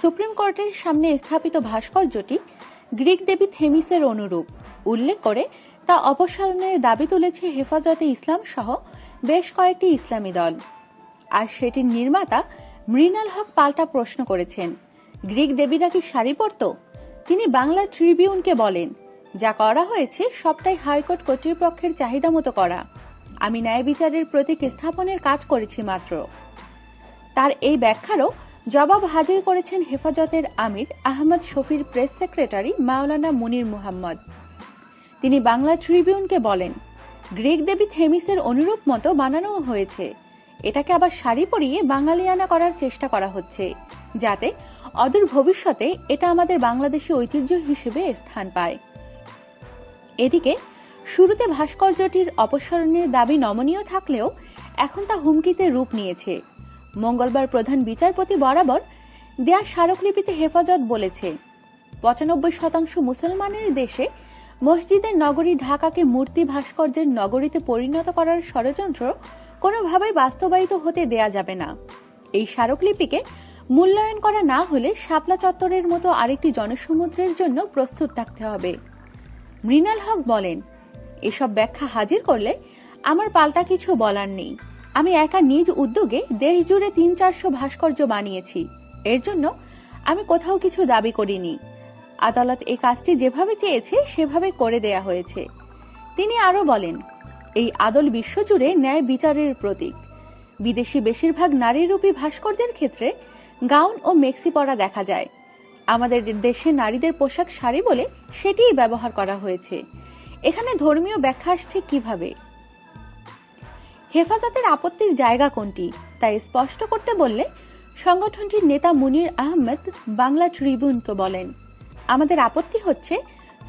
Supreme কোর্টের সামনে স্থাপিত ভাস্কর্যটি গ্রিক দেবী থেমিসের অনুরূপ। উল্লেখ করে, তা অপসারণের দাবি তুলেছে হেফাজতে ইসলাম সহ বেশ কয়েকটি ইসলামী দল। আর সেটির নির্মাতা মৃণাল হক পাল্টা প্রশ্ন করেছেন, গ্রিক দেবীরা কি শাড়ি পরত তিনি বাংলা ট্রিবিউনকে বলেন, যা করা হয়েছে সবটাই হাইকোর্ট কর্তৃপক্ষের চাহিদা মতো করা। আমি ন্যায় বিচারের প্রতীক স্থাপনের কাজ করেছি মাত্র। তার এই ব্যাখ্যারও জবাব হাজির করেছেন হেফাজতের আমির আহমদ শফির প্রেস সেক্রেটারি মাওলানা মুনির মুহাম্মদ। তিনি বাংলা ট্রিবিউনকে বলেন, গ্রিক দেবী থেমিসের অনুরূপ মতো বানানো হয়েছে। এটাকে আবার শাড়ি পরিয়ে বাঙালিয়ানা করার চেষ্টা করা হচ্ছে, যাতে অদূর ভবিষ্যতে এটা আমাদের বাংলাদেশি ঐতিহ্য হিসেবে স্থান পায়। এদিকে, শুরুতে ভাস্কর্যটির অপসারণের দাবি নমনীয় থাকলেও এখন তা হুমকিতে রূপ নিয়েছে। মঙ্গলবার প্রধান বিচারপতি বরাবর দেয়া স্মারকলিপিতে হেফাজত বলেছে। পঁচানব্বই শতাংশ মুসলমানের দেশে মসজিদের নগরী ঢাকাকে মূর্তি ভাস্কর্যের নগরীতে পরিণত করার ষড়যন্ত্র কোনোভাবেই বাস্তবায়িত হতে দেয়া যাবে না। এই স্মারকলিপিকে মূল্যায়ন করা না হলে শাপলা চত্বরের মতো আরেকটি জনসমুদ্রের জন্য প্রস্তুত থাকতে হবে। মৃণাল হক বলেন, এসব ব্যাখ্যা হাজির করলে আমার পাল্টা কিছু বলার নেই। আমি একা নিজ উদ্যোগে দেশ জুড়ে তিন চারশো ভাস্কর্য বানিয়েছি। এর জন্য আমি কোথাও কিছু দাবি করিনি। আদালত এই কাজটি যেভাবে চেয়েছে, সেভাবে করে দেয়া হয়েছে। তিনি আরও বলেন, এই আদল বিশ্বজুড়ে ন্যায় বিচারের প্রতীক। বিদেশি বেশিরভাগ নারীরূপী ভাস্কর্যের ক্ষেত্রে গাউন ও মেক্সি পরা দেখা যায়। আমাদের দেশে নারীদের পোশাক শাড়ি বলে সেটিই ব্যবহার করা হয়েছে। এখানে ধর্মীয় ব্যাখ্যা আসছে কীভাবে? হেফাজতের আপত্তির জায়গা কোনটি? তাই স্পষ্ট করতে বললে সংগঠনটির নেতা মুনির আহমেদ বাংলা ট্রিবিউনকে বলেন, আমাদের আপত্তি হচ্ছে,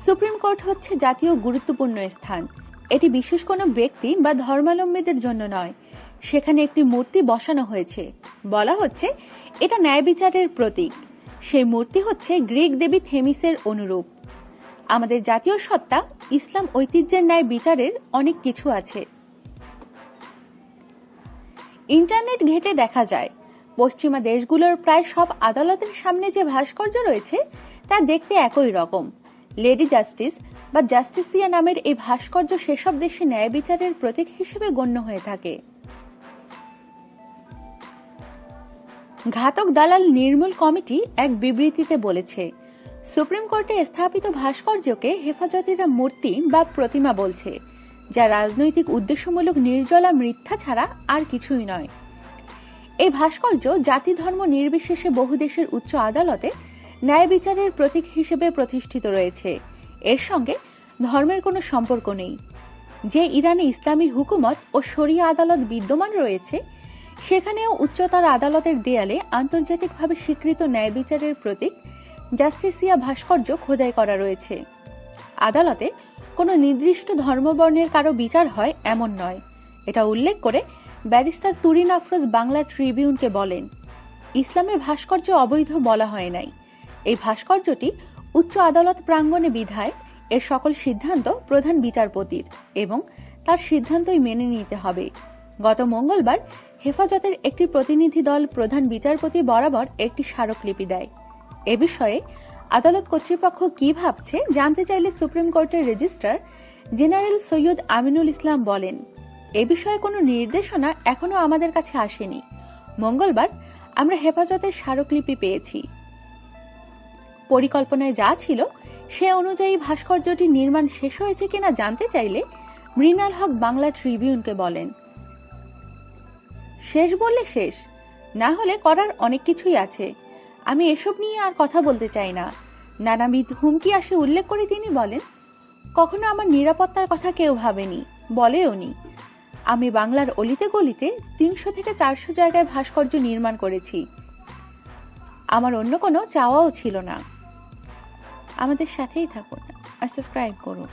সুপ্রিম কোর্ট হচ্ছে জাতীয় গুরুত্বপূর্ণ স্থান। এটি বিশেষ কোনো ব্যক্তি বা ধর্মাবলম্বীদের জন্য নয়। সেখানে একটি মূর্তি বসানো হয়েছে। বলা হচ্ছে, এটা ন্যায় বিচারের প্রতীক। সেই মূর্তি হচ্ছে গ্রিক দেবী থেমিসের অনুরূপ। আমাদের জাতীয় সত্তা, ইসলাম ঐতিহ্যের ন্যায় বিচারের অনেক কিছু আছে। ইন্টারনেট ঘেটে দেখা যায়। পশ্চিমা দেশগুলোর প্রায় সব আদালতের সামনে যে ভাস্কর্য রয়েছে, তা দেখতে একই রকম। লেডি জাস্টিস বা জাস্টিসিয়া নামের এই ভাস্কর্য সেসব দেশে ন্যায় বিচারের প্রতীক হিসেবে গণ্য হয়ে থাকে। ঘাতক দালাল নির্মূল কমিটি এক বিবৃতিতে বলেছে, সুপ্রিম কোর্টে স্থাপিত ভাস্কর্যকে হেফাজতিরা মূর্তি বা প্রতিমা বলছে। যা রাজনৈতিক উদ্দেশ্যমূলক নির্জলা মিথ্যা ছাড়া আর কিছুই নয়। এই ভাস্কর্য জাতি ধর্ম নির্বিশেষে বহু দেশের উচ্চ আদালতে ন্যায় বিচারের প্রতীক হিসেবে প্রতিষ্ঠিত রয়েছে। এর সঙ্গে ধর্মের কোনো সম্পর্ক নেই। যে ইরানে ইসলামী হুকুমত ও শরিয়া আদালত বিদ্যমান রয়েছে, সেখানেও উচ্চতর আদালতের দেয়ালে আন্তর্জাতিকভাবে স্বীকৃত ন্যায় বিচারের প্রতীক জাস্টিসিয়া ভাস্কর্য খোদাই করা রয়েছে। আদালতে কোনো নির্দিষ্ট ধর্মবর্ণের কারও বিচার হয় এমন নয়। এটা উল্লেখ করে ব্যারিস্টার তুরিন আফরোজ বাংলা ট্রিবিউনকে বলেন, ইসলামে ভাস্কর্য অবৈধ বলা হয় নাই। এই ভাস্কর্যটি উচ্চ আদালত প্রাঙ্গণে বিধায় এর সকল সিদ্ধান্ত প্রধান বিচারপতির এবং তার সিদ্ধান্তই মেনে নিতে হবে। গত মঙ্গলবার হেফাজতের একটি প্রতিনিধি দল প্রধান বিচারপতি বরাবর একটি স্মারকলিপি দেয়। এ বিষয়ে আদালত কর্তৃপক্ষ কি ভাবছে জানতে চাইলে সুপ্রিম কোর্টের রেজিস্ট্রার জেনারেল সৈয়দ আমিনুল ইসলাম বলেন, এ বিষয়ে কোনো নির্দেশনা এখনও আমাদের কাছে আসেনি। মঙ্গলবার আমরা হেফাজতের স্মারকলিপি পেয়েছি। পরিকল্পনায় যা ছিল, সে অনুযায়ী ভাস্কর্যটি নির্মাণ শেষ হয়েছে কিনা জানতে চাইলে মৃণাল হক বাংলা ট্রিবিউনকে বলেন, শেষ বললে শেষ, না হলে করার অনেক কিছুই আছে। আমি এসব নিয়ে আর কথা বলতে চাই না। নানাবিধ হুমকি আসে উল্লেখ করে তিনি বলেন, কখনো আমার নিরাপত্তার কথা কেউ ভাবেনি, বলেও নি। আমি বাংলার অলিতে গলিতে তিনশো থেকে চারশো জায়গায় ভাস্কর্য নির্মাণ করেছি। আমার অন্য কোনো চাওয়াও ছিল না। আমাদের সাথেই থাকুন আর সাবস্ক্রাইব করুন।